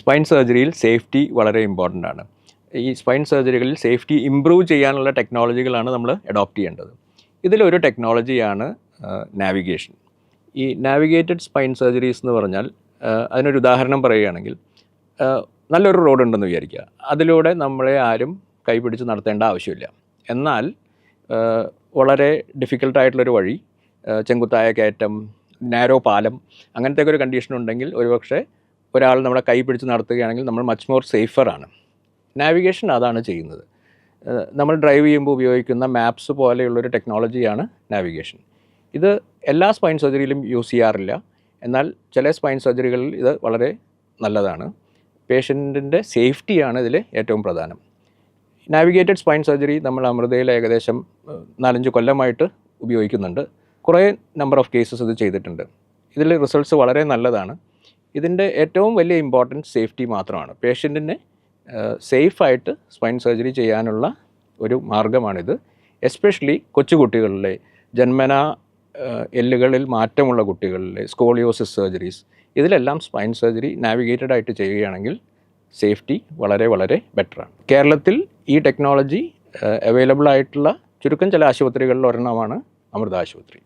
Spine സർജറിയിൽ safety വളരെ important ആണ്. ഈ സ്പൈൻ സർജറികളിൽ സേഫ്റ്റി ഇമ്പ്രൂവ് ചെയ്യാനുള്ള ടെക്നോളജികളാണ് നമ്മൾ അഡോപ്റ്റ് ചെയ്യേണ്ടത്. ഇതിലൊരു ടെക്നോളജിയാണ് നാവിഗേഷൻ ഈ നാവിഗേറ്റഡ് സ്പൈൻ സർജറീസ് എന്ന് പറഞ്ഞാൽ അതിനൊരു ഉദാഹരണം പറയുകയാണെങ്കിൽ നല്ലൊരു റോഡ് ഉണ്ടെന്ന് വിചാരിക്കുക. അതിലൂടെ നമ്മളെ ആരും കൈപിടിച്ച് നടത്തേണ്ട ആവശ്യമില്ല. എന്നാൽ വളരെ ഡിഫിക്കൽട്ടായിട്ടുള്ളൊരു വഴി ചെങ്കുത്തായ കയറ്റം നാരോ പാലം അങ്ങനത്തെ ഒരു കണ്ടീഷൻ ഉണ്ടെങ്കിൽ ഒരുപക്ഷെ ഒരാൾ നമ്മളെ കൈ പിടിച്ച് നടത്തുകയാണെങ്കിൽ നമ്മൾ മച്ച് മോർ സേഫറാണ് നാവിഗേഷൻ അതാണ് ചെയ്യുന്നത്. നമ്മൾ ഡ്രൈവ് ചെയ്യുമ്പോൾ ഉപയോഗിക്കുന്ന മാപ്സ് പോലെയുള്ളൊരു ടെക്നോളജിയാണ് നാവിഗേഷൻ ഇത് എല്ലാ സ്പൈൻ സർജറിയിലും യൂസ് ചെയ്യാറില്ല. എന്നാൽ ചില സ്പൈൻ സർജറികളിൽ ഇത് വളരെ നല്ലതാണ്. പേഷ്യന്റിന്റെ സേഫ്റ്റിയാണ് ഇതിൽ ഏറ്റവും പ്രധാനം. നാവിഗേറ്റഡ് സ്പൈൻ സർജറി നമ്മൾ അമൃതയിൽ ഏകദേശം നാലഞ്ച് കൊല്ലമായിട്ട് ഉപയോഗിക്കുന്നുണ്ട്. കുറേ നമ്പർ ഓഫ് കേസസ് ഇത് ചെയ്തിട്ടുണ്ട്. ഇതിൽ റിസൾട്ട്സ് വളരെ നല്ലതാണ്. ഇതിന്റെ ഏറ്റവും വലിയ ഇമ്പോർട്ടൻസ് സേഫ്റ്റി മാത്രമാണ്. പേഷ്യന്റിനെ സേഫായിട്ട് സ്പൈൻ സർജറി ചെയ്യാനുള്ള ഒരു മാർഗമാണിത്. എസ്പെഷ്യലി കൊച്ചുകുട്ടികളിലെ ജന്മന എല്ലുകളിൽ മാറ്റമുള്ള കുട്ടികളിലെ സ്കോളിയോസിസ് സർജറീസ് ഇതിലെല്ലാം സ്പൈൻ സർജറി നാവിഗേറ്റഡ് ആയിട്ട് ചെയ്യുകയാണെങ്കിൽ സേഫ്റ്റി വളരെ വളരെ ബെറ്ററാണ് കേരളത്തിൽ ഈ ടെക്നോളജി അവൈലബിൾ ആയിട്ടുള്ള ചുരുക്കം ചില ആശുപത്രികളിൽ ഒരെണ്ണമാണ് അമൃത ആശുപത്രി